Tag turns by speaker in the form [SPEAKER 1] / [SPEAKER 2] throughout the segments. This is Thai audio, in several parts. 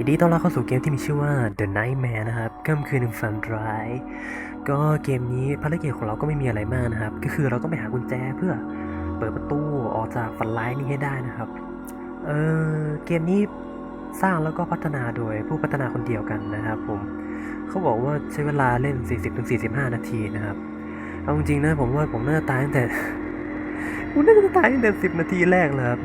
[SPEAKER 1] ยินดีต้อนรับเข้าสู่เกมที่มีชื่อว่า The Nightmare นะครับค่ำคืนแห่งฝันร้าย ก็เกมนี้ภารกิจของเราก็ไม่มีอะไรมากนะครับ ก็คือเราต้องไปหากุญแจเพื่อเปิดประตูออกจากฝันร้ายนี้ให้ได้นะครับ เออเกมนี้สร้างแล้วก็พัฒนาโดยผู้พัฒนาคนเดียวกันนะครับผม เขาบอกว่าใช้เวลาเล่น 40-45 นาทีนะครับ เอาจริงๆนะผมว่าผมน่าจะตายตั้งแต่ผมน่าจะตายตั้งแต่ 10 นาทีแรกเลยครับ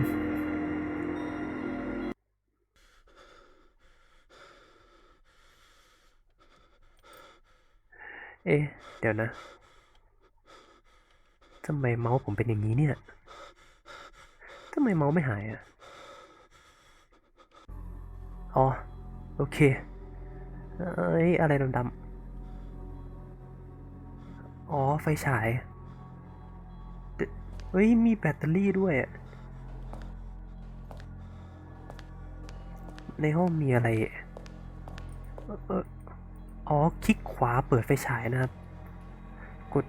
[SPEAKER 1] เอ๊ะ เดี๋ยวนะทำไมเมาส์ผมเป็นอย่างนี้เนี่ยทำไมเมาส์ไม่หายอะ อ๋อ โอเค เอ้ย อะไรดำๆ อ๋อ ไฟฉาย เฮ้ย มีแบตเตอรี่ด้วยอะในห้องมีอะไร เอ่อ อ๋อ คลิกขวาเปิดไฟฉายนะครับ กด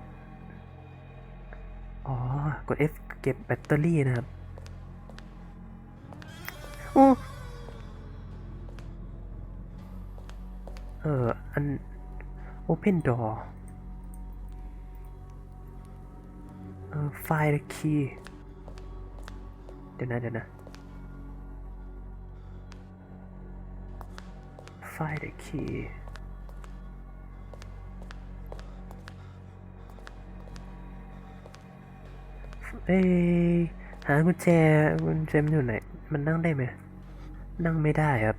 [SPEAKER 1] อ๋อ กด F เก็บแบตเตอรี่นะครับ โอ้ เออ อัน Open Door เออ Find the key เดี๋ยวนะเดี๋ยวนะ Find the key อ้หากุญแจกุญแจมันอยู่ไหน มันนั่งได้ไหม นั่งไม่ได้ครับ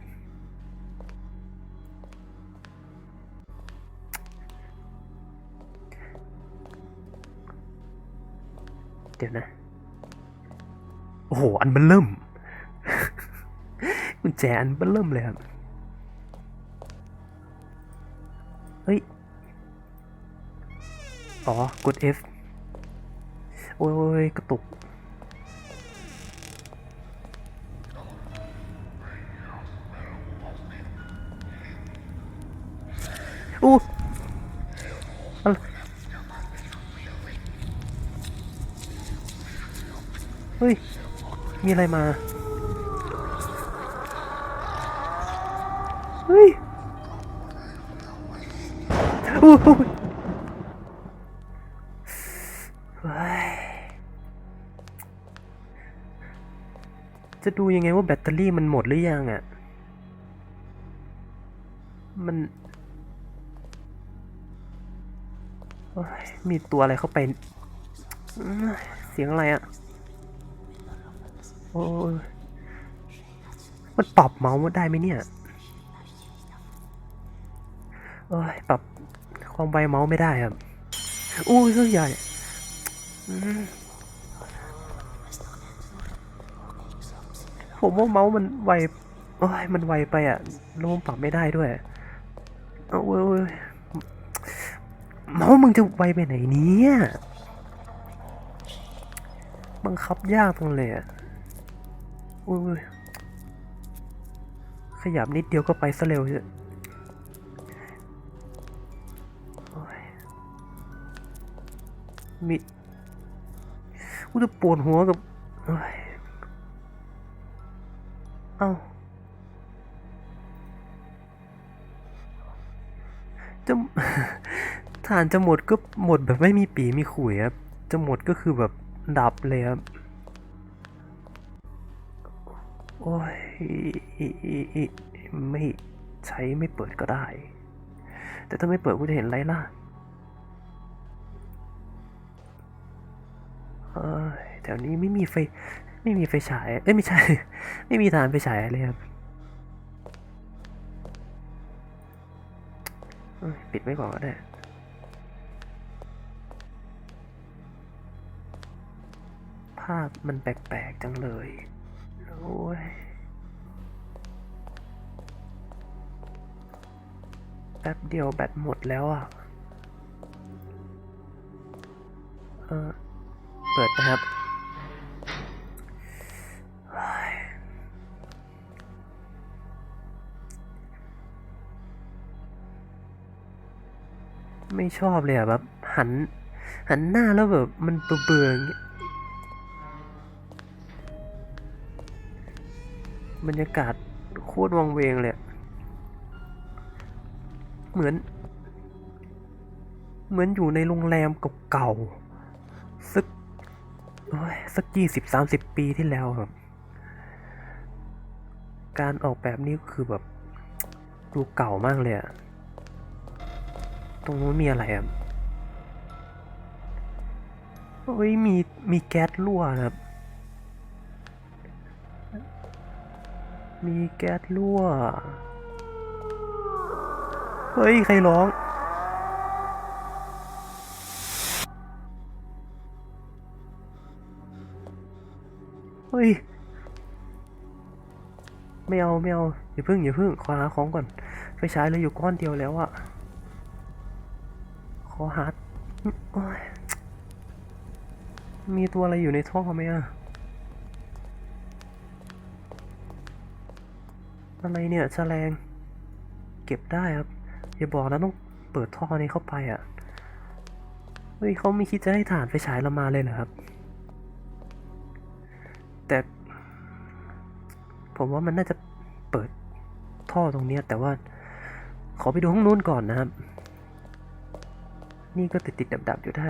[SPEAKER 1] เดี๋ยวนะ โอ้โห อันเบลเริ่ม กุญแจอันเบลเริ่มเลยครับ เฮ้ย อ๋อ กด F โอ้ยกระตุก อู้อะไรเฮ้ย มีอะไรมา เฮ้ย อู้ ดูยังไงว่าแบตเตอรี่มันหมดหรือยังอะ มันมีตัวอะไรเข้าไป เสียงอะไรอะ โอ้มันปรับเมาส์ได้ไหมเนี่ยโอ้ยปรับความไวเมาส์ไม่ได้ครับอู้ยเรื่องใหญ่ ผมว่าเมาส์มันไวโอ้ยมันไวไปอะแล้วมันปรับไม่ได้ด้วยเอาเว้ยเว้ยเมาส์มึงจะไวไปไหนเนี่ยบังคับยากตรงเลยอะอุ้ยขยับนิดเดียวก็ไปซะเร็วเชียมีกูจะปวดหัวกับ เอ้าจะฐานจะหมดก็หมดแบบไม่มีปีมีขุยครับจะหมดก็คือแบบดับเลยครับโอ้ยไม่ใช้ไม่เปิดก็ได้ แต่ถ้าไม่เปิดกูจะเห็นไรล่ะเอ้ยแถวนี้ไม่มีไฟ ไม่มีไฟฉาย เอ้ยไม่ใช่ ไม่มีฐานไฟฉายเลยครับปิดไว้ก่อนก็ได้ภาพมันแปลกๆจังเลยโอ้ยแป๊บเดียวแบตหมดแล้วอะ เออ เปิดนะครับ ไม่ชอบเลยอะแบบหัน หันหน้าแล้วแบบมันเบื่อๆอย่างเงี้ยบรรยากาศโคตรวังเวงเลย เหมือน เหมือนอยู่ในโรงแรมเก่าๆสักสักยี่สิบสามสิบปีที่แล้วครับ การออกแบบนี้คือแบบดูเก่ามากเลยอะ ตรงนู้นมีอะไรอะเฮ้ยมีมีแก๊สรั่วนะครับ มีแก๊สรั่ว เฮ้ย ใครร้องเฮ้ย ไม่เอา ไม่เอา อย่าพึ่ง อย่าพึ่ง ขอหาของก่อน ไฟฉายเลยอยู่ก้อนเดียวแล้วอะ ขอหาโอ้ยมีตัวอะไรอยู่ในท่อไหมอะอะไรเนี่ยแฉลง เก็บได้ครับ อย่าบอกนะต้องเปิดท่อนี้เข้าไปอะเฮ้ยเขาไม่คิดจะให้ฐานไฟฉายเรามาเลยเหรอครับ แต่ผมว่ามันน่าจะเปิดท่อตรงเนี้ยแต่ว่า ขอไปดูห้องนู้นก่อนนะครับ นี่ก็ติดติดดับดับๆอยู่ได้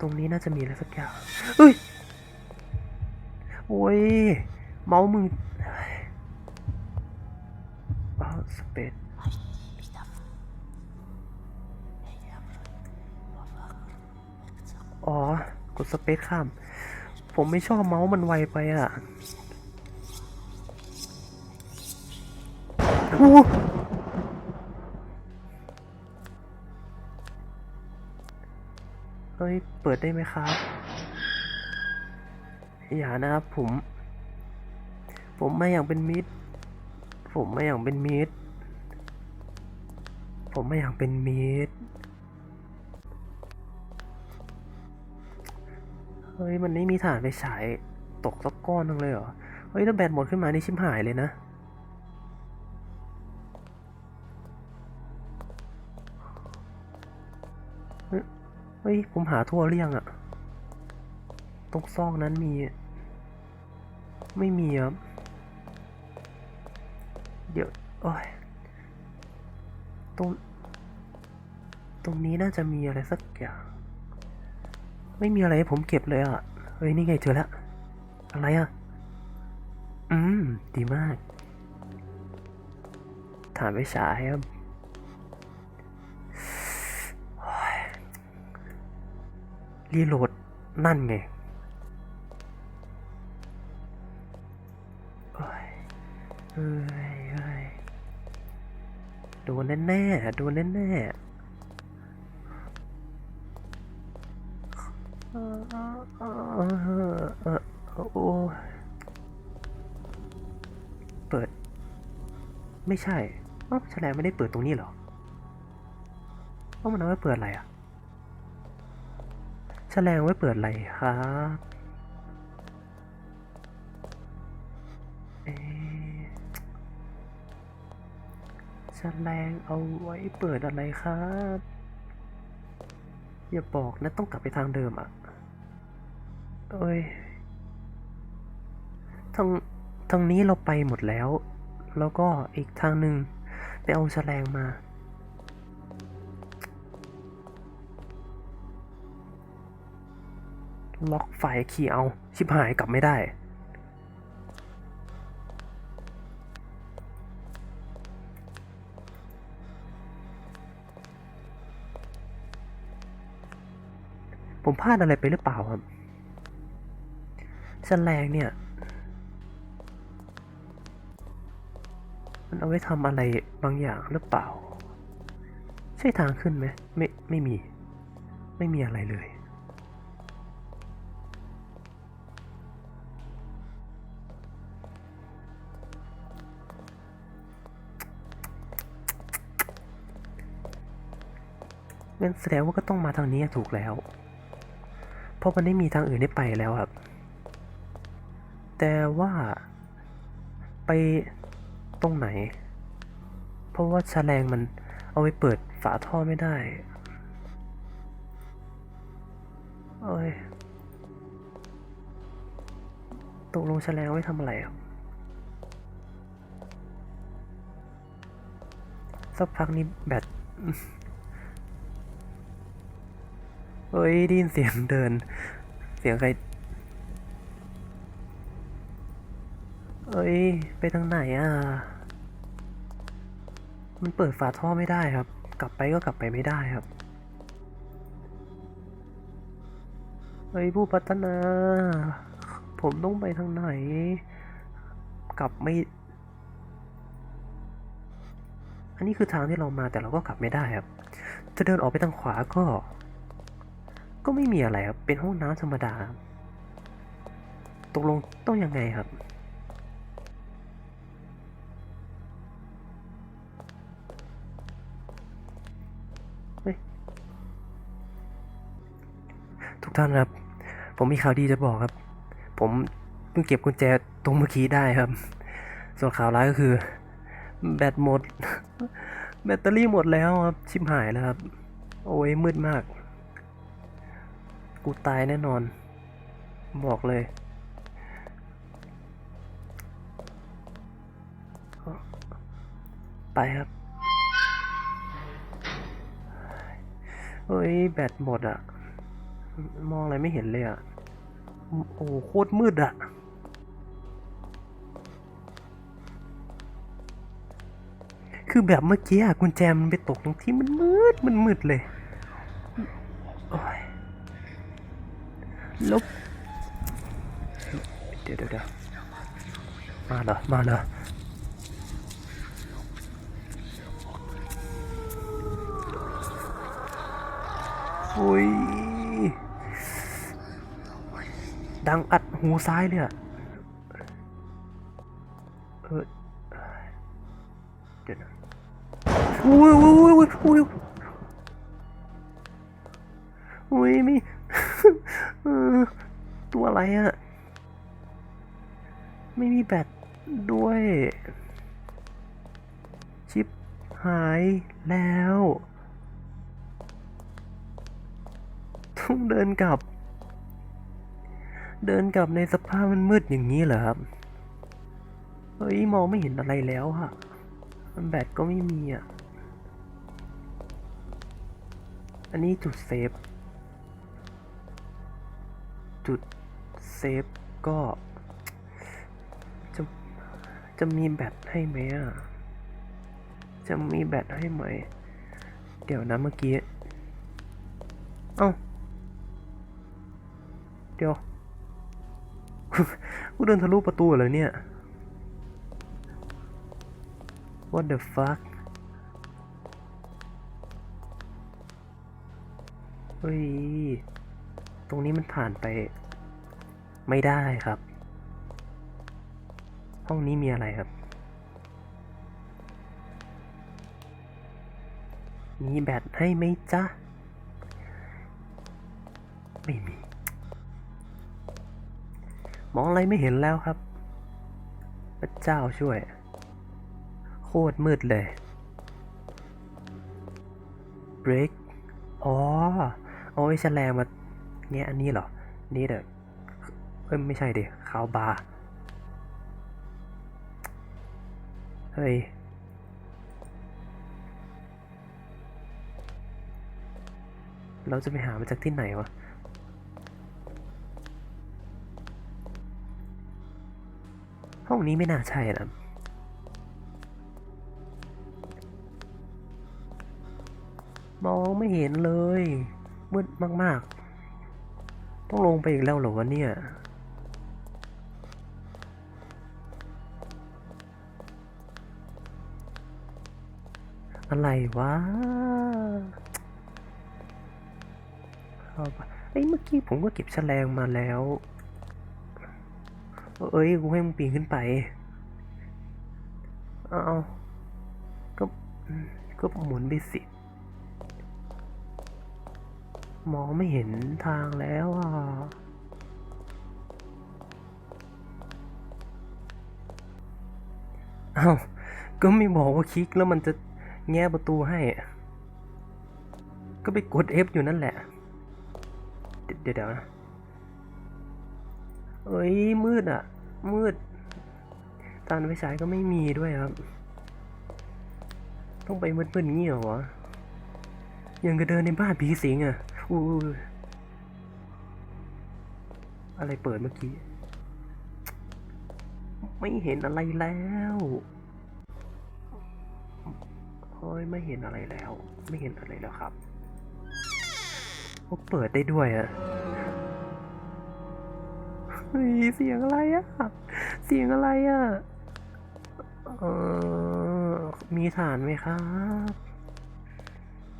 [SPEAKER 1] ตรงนี้น่าจะมีอะไรสักอย่างเฮ้ย โอ้ย เมาส์มืออ้าสเปซอ๋อ กดสเปซข้าม ผมไม่ชอบเมาส์มันไวไปอะโอ้ ฮ้ย เปิดได้ไหมครับ อย่านะครับผม ผมไม่อย่ากเป็นมิตร ผมไม่อย่ากเป็นมิตร ผมไม่อย่ากเป็นมิตร เฮ้ย มันไม่มีฐานไปฉายตกสักก้อนนึงเลยเหรอ เฮ้ย ถ้าแบตหมดขึ้นมานี่ชิมหายเลยนะ ฮ้ย ผมหาทั่วเรี่ยงอะตรงซอกนั้นมี ไม่มีครับเดี๋ยวโอ้ยตรง ตรงนี้น่าจะมีอะไรสักอย่าง ไม่มีอะไรให้ผมเก็บเลยอะเฮ้ย นี่ไงเจอแล้ว อะไรอะอืม ดีมาก ฐานไปฉายครับ รีโหลดนั่นไงโอ้ยเฮ้ยเฮ้ยโดนแน่ๆโดนแน่ๆเออเออเออเออโอ้เปิด ไม่ใช่อ้าแฉลงไม่ได้เปิดตรงนี้หรอเอ้ามันเอาไว้เปิดอะไรอะ แฉลงไว้เปิดอะไรครับเอ๊ะแฉลงเอาไว้เปิดอะไรครับ อย่าบอกนะต้องกลับไปทางเดิมอะ เอ้ย ทางทางนี้เราไปหมดแล้ว แล้วก็อีกทางหนึ่งไปเอาแฉลงมา ล็อกไฟขี่เอา ชิบหายกลับไม่ได้ ผมพลาดอะไรไปหรือเปล่าครับแฉลงเนี่ย มันเอาไว้ทำอะไรบางอย่างหรือเปล่า ใช่ทางขึ้นไหมไม่ไม่มี ไม่มีอะไรเลย งั้นแสดงว่าก็ต้องมาทางนี้ถูกแล้ว เพราะมันไม่มีทางอื่นได้ไปแล้วครับ แต่ว่าไปตรงไหน เพราะว่าแฉลงมันเอาไว้เปิดฝาท่อไม่ได้เอ้ยตกลงแฉลงไว้ทำอะไรสักพักนี้แบต เฮ้ยได้ยินเสียงเดิน เสียงใครเอ้ย ไปทางไหนอะ มันเปิดฝาท่อไม่ได้ครับ กลับไปก็กลับไปไม่ได้ครับ เฮ้ยผู้พัฒนา ผมต้องไปทางไหน กลับไม่ อันนี้คือทางที่เรามาแต่เราก็กลับไม่ได้ครับ จะเดินออกไปทางขวาก็ ก็ไม่มีอะไรครับ เป็นห้องน้ำธรรมดา ตกลงต้องยังไงครับ ทุกท่านครับ ผมมีข่าวดีจะบอกครับ ผมเพิ่งเก็บกุญแจตรงเมื่อกี้ได้ครับ ส่วนข่าวร้ายก็คือ แบตหมด แบตเตอรี่หมดแล้วครับ ชิบหายแล้วครับ โอ้ยมืดมาก กูตายแน่นอน บอกเลย ไปครับเฮ้ย แบตหมดอะมองอะไรไม่เห็นเลยอะโอ้โหโคตรมืดอะคือแบบเมื่อกี้อะกุญแจมันไปตกตรงที่มันมืดมันมืดเลย โอ้ย ลบเดี๋ยวเดี๋ยวเดี๋ยวมาเหรอมาเหรอโอ้ยดังอัดหูซ้ายเลยอะเออเดี๋ยวนะอุ้ยอุ้ยอุ้ยอุ้ยอุ้ยอุ้ยมี อะไรอะไม่มีแบตด้วย ชิปหายแล้วต้องเดินกลับ เดินกลับในสภาพมันมืดอย่างนี้เหรอครับ เฮ้ย มองไม่เห็นอะไรแล้วอะแบตก็ไม่มีอะ อันนี้จุดเซฟ จุด เซฟก็จะจะมีแบตให้ไหมอะ จะมีแบตให้ไหม เดี๋ยวนะเมื่อกี้ เอ้า เดี๋ยว กูเดินทะลุประตูเลยเนี่ย What the fuck เฮ้ย ตรงนี้มันผ่านไป ไม่ได้ครับ ห้องนี้มีอะไรครับ มีแบตให้ไหมจ๊ะ ไม่มี มองอะไรไม่เห็นแล้วครับ พระเจ้าช่วย โคตรมืดเลย break อ๋อ เอาไอ้แฉลงมาแงอันนี้เหรอ นี่เด้อ อ้ยไม่ใช่ดิคาวบาร์เฮ้ยเราจะไปหามาจากที่ไหนวะห้องนี้ไม่น่าใช่นะมองไม่เห็นเลยมืดมาก ๆ ต้องลงไปอีกแล้วเหรอวะเนี่ย อะไรวะเอาปะเอ้ยเมื่อกี้ผมก็เก็บแฉลงมาแล้ว เอ้ย กูให้มึงปีนขึ้นไป เอาก็ ก็หมุนไปสิ มองไม่เห็นทางแล้วอะเอ้าก็ไม่บอกว่าคลิกแล้วมันจะ แง่ประตูให้ ก็ไปกด F อยู่นั่นแหละเดี๋ยวเดี๋ยวนะเอ้ย มืดอะ มืดตานไฟฉายก็ไม่มีด้วยครับ ต้องต้องไปมืดๆงี้เหรอวะยังกระเดินในบ้านผีสิงอะอู้อะไรเปิดเมื่อกี้ ไม่เห็นอะไรแล้ว เฮ้ยไม่เห็นอะไรแล้ว ไม่เห็นอะไรแล้วครับโอ้เปิดได้ด้วยอะเฮ้ยเสียงอะไรอะเสียงอะไรอะเออมีฐานไหมครับ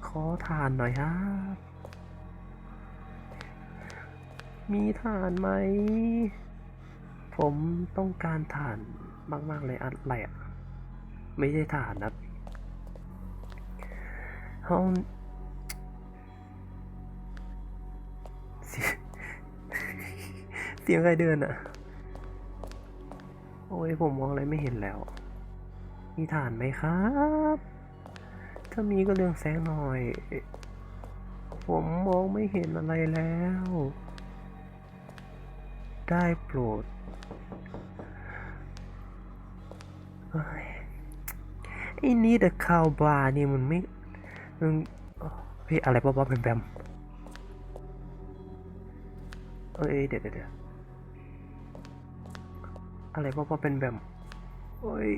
[SPEAKER 1] ขอฐานหน่อยครับ มีฐานไหม ผมต้องการฐานมาก ๆ เลยอะไรอะไม่ใช่ฐานนะ ห้องเสียงเสียงใครเดินอะ โอ้ยผมมองอะไรไม่เห็นแล้ว มีฐานไหมครับ ถ้ามีก็เรื่องแสงหน่อย ผมมองไม่เห็นอะไรแล้ว ได้โปรดไอ้นี่เดอะคาวบาร์นี่มันไม่ มันเฮ้ยอะไรป๊อปๆแบมเอ้ยเดี๋ยวเดี๋ยวอะไรป๊อปๆเป็นแบมโอ้ย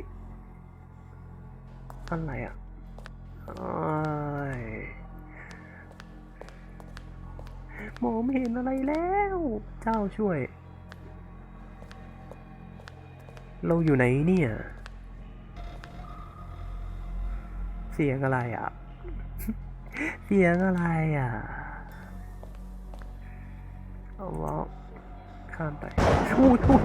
[SPEAKER 1] อะไรอะโอ้ยมองไม่เห็นอะไรแล้ว เจ้าช่วย เราอยู่ไหนเนี่ย เสียงอะไรอะ เสียงอะไรอะเอาว่าข้ามไปอุ้ยอุ้ย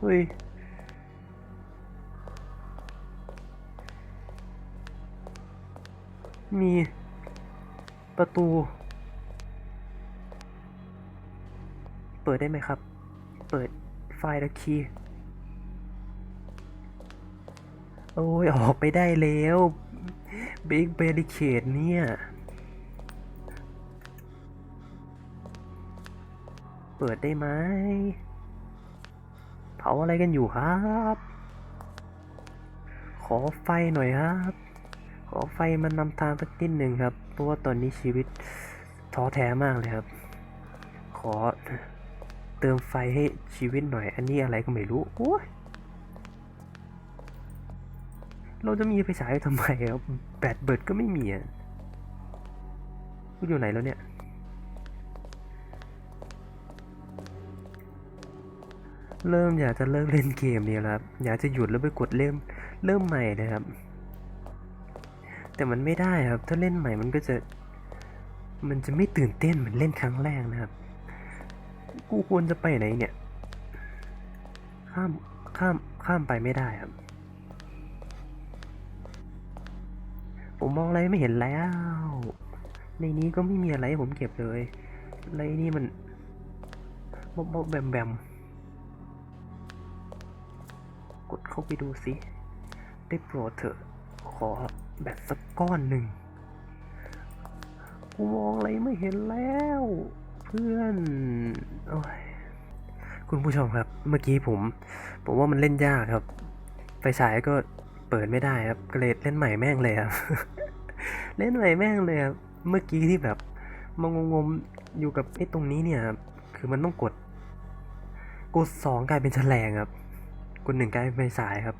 [SPEAKER 1] เฮ้ยมีประตู เปิดได้ไหมครับ เปิด ไฟล์และคีย์โอ้ย ออกไปได้แล้วบิ๊กเบริเคดเนี่ย เปิดได้ไหม เผาอะไรกันอยู่ครับ ขอไฟหน่อยครับ ขอไฟมันนำทางสักนิดหนึ่งครับ เพราะว่าตอนนี้ชีวิตท้อแท้มากเลยครับ ขอ เติมไฟให้ชีวิตหน่อย อันนี้อะไรก็ไม่รู้ โอ้ย เราจะมีไฟฉายทำไมครับแบตเบิดก็ไม่มีอะกูอยู่ไหนแล้วเนี่ย เริ่มอยากจะเลิกเล่นเกมนี้แล้วครับ อยากจะหยุดแล้วไปกดเริ่ม เริ่มใหม่นะครับ แต่มันไม่ได้ครับ ถ้าเล่นใหม่มันก็จะ มันจะไม่ตื่นเต้นเหมือนเล่นครั้งแรกนะครับ กูควรจะไปไหนเนี่ย ข้าม ข้าม ข้ามไปไม่ได้ครับ ผมมองอะไรไม่เห็นแล้ว ในนี้ก็ไม่มีอะไรผมเก็บเลยอะไรนี่มันบบบบแบมแบม กดเข้าไปดูสิ ได้โปรดเถอะ ขอแบบสักก้อนหนึ่ง กูมองอะไรไม่เห็นแล้ว พื่อนโอ้ยคุณผู้ชมครับ เมื่อกี้ผม ผมว่ามันเล่นยากครับ ไฟฉายก็เปิดไม่ได้ครับเก็เลยเล่นใหม่แม่งเลยครับ เล่นใหม่แม่งเลยครับ เมื่อกี้ที่แบบมางงๆอยู่กับไอ้ตรงนี้เนี่ยครับ คือมันต้องกด กดสองกลายเป็นแฉลงครับ กดหนึ่งกลายเป็นไฟฉายครับ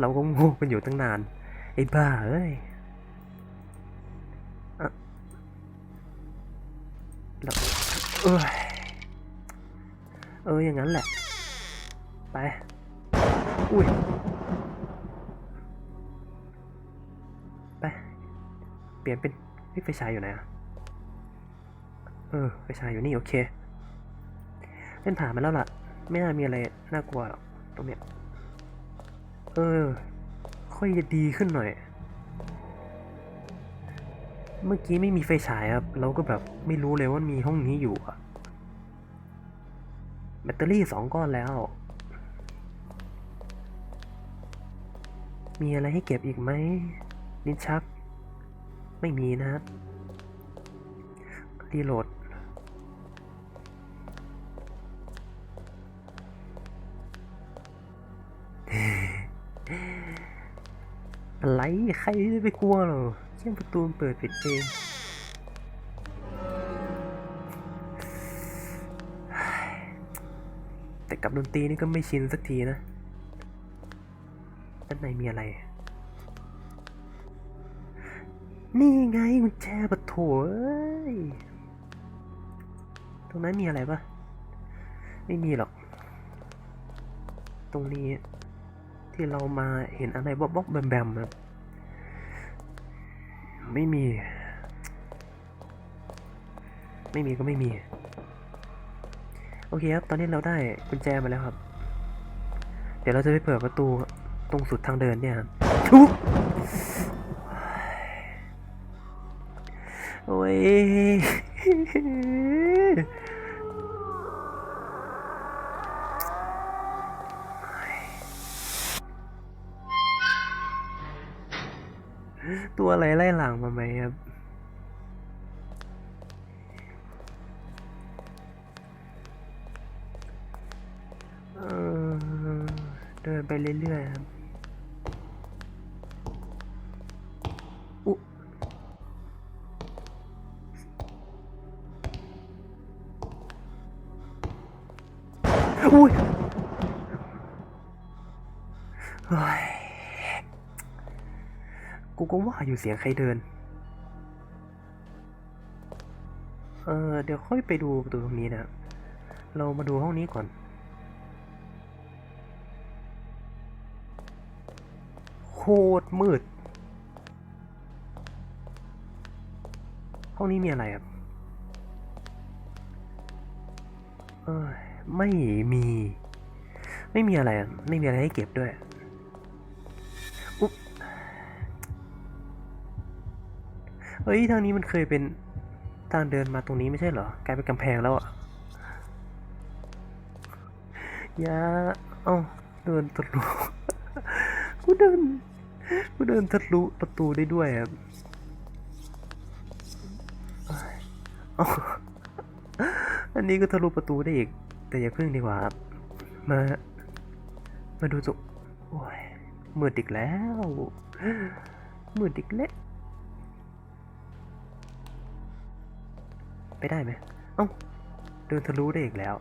[SPEAKER 1] เราก็งงกันอยู่ตั้งนาน ไอ้บ้าเอ้ย เอ้ยเออ อย่างนั้นแหละ ไป อุ้ย ไป เปลี่ยนเป็นเฮ้ยไฟฉายอยู่ไหนอะเออ ไฟฉายอยู่นี่ โอเค เล่นผ่านมาแล้วล่ะ ไม่น่ามีอะไร น่ากลัวหรอก ตรงเนี้ย เออ ค่อยจะดีขึ้นหน่อย เมื่อกี้ไม่มีไฟฉายครับ เราก็แบบไม่รู้เลยว่ามีห้องนี้อยู่อะแบตเตอรี่สองก้อนแล้ว มีอะไรให้เก็บอีกไหมลิ้ชัก ไม่มีนะรีโหลดอะไรใครจะไปกลัวหรอ เชี่ประตูเปิดปิดเองแต่กับดนตรีนี่ก็ไม่ชินสักทีนะด้านในมีอะไร นี่ไงกุญแจปะโถยตรงนั้นมีอะไรปะไม่มีหรอก ตรงนี้ที่เรามาเห็นอะไรบ๊อบๆแบมๆครับ ไม่มี ไม่มีก็ไม่มี โอเคครับ ตอนนี้เราได้กุญแจมาแล้วครับ เดี๋ยวเราจะไปเปิดประตูตรงสุดทางเดินเนี่ยครับทุกโอ้ย ตัวอะไรไล่หลังมาไหมครับเออเดินไปเรื่อยๆครับอุ๊อุ้ยเฮ้ย กูก็ว่าอยู่เสียงใครเดิน เออเดี๋ยวค่อยไปดูประตูตรงนี้นะ เรามาดูห้องนี้ก่อน โคตรมืด ห้องนี้มีอะไรครับเออไม่มี ไม่มีอะไร ไม่มีอะไรให้เก็บด้วย เฮ้ยทางนี้มันเคยเป็นทางเดินมาตรงนี้ไม่ใช่เหรอกลายเป็นกำแพงแล้วอะอย่าเอ้าเดินทะลุกูเดินกูเดินทะลุประตูได้ด้วยครับเอ้าอันนี้ก็ทะลุประตูได้อีก แต่อย่าพึ่งดีกว่าครับมา มาดูจุโอ้ยมืดอีกแล้วมืดอีกแล้ว ไปได้ไหมเอ้าเดินทะลุได้อีกแล้ว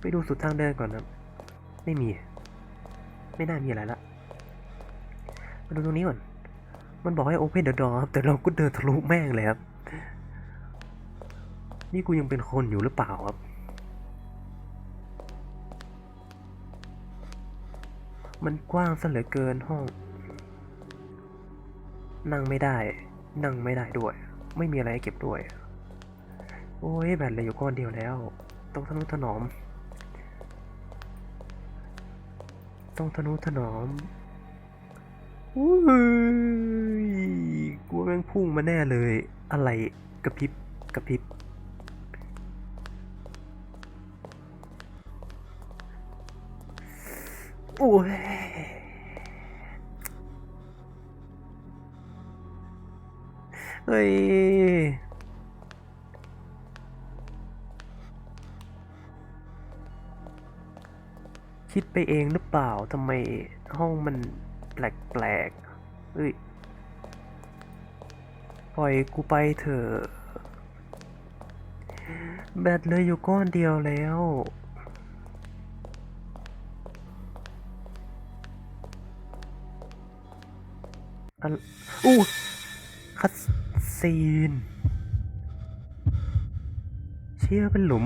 [SPEAKER 1] ไปดูสุดทางเดินก่อนนะไม่มี ไม่น่ามีอะไรละมาดูตรงนี้ก่อน มันบอกให้ open the door ครับแต่เราก็เดินทะลุแม่งเลยครับ นี่กูยังเป็นคนอยู่หรือเปล่าครับ มันกว้างซะเหลือเกินห้อง นั่งไม่ได้ นั่งไม่ได้ด้วย ไม่มีอะไรให้เก็บด้วย โอ้ยแบตเหลยอยู่ก้อนเดียวแล้ว ต้องทนุถนอม ต้องทนุถนอมอุ้ยกลัวแม่งพุ่งมาแน่เลย อะไรกระพริบกระพริบโอ้ย เฮ้ยคิดไปเองหรือเปล่าทำไมห้องมันแปลกๆเอ้ย ปล่อยกูไปเถอะ แบตเลยอยู่ก้อนเดียวแล้วอันอู้คัส ซีน เชี่ยเป็นหลุม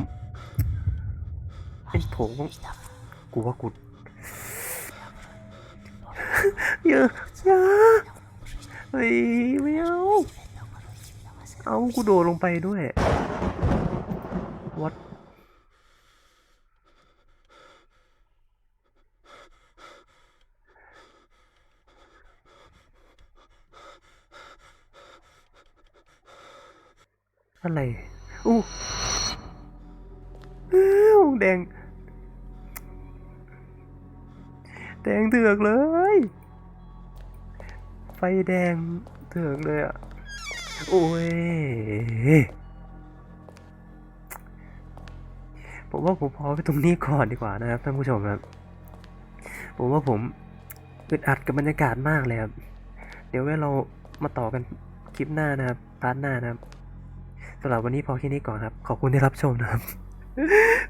[SPEAKER 1] เป็นโถงกูว่ากูเยอะอย่าเฮ้ยไม่เอา เอากูโดดลงไปด้วย อะไรอู้แดง แดงเถือกเลย ไฟแดงเถือกเลยอะ โอ้ย ผมว่าผมพอไปตรงนี้ก่อนดีกว่านะครับท่านผู้ชมครับ ผมว่าผมอึดอัดกับบรรยากาศมากเลยครับ เดี๋ยวไว้เรามาต่อกันคลิปหน้านะครับพาร์ทหน้านะครับ สำหรับวันนี้พอแค่นี้ก่อนครับ ขอบคุณที่รับชมนะครับ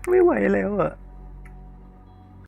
[SPEAKER 1] ไม่ไหวแล้วอะ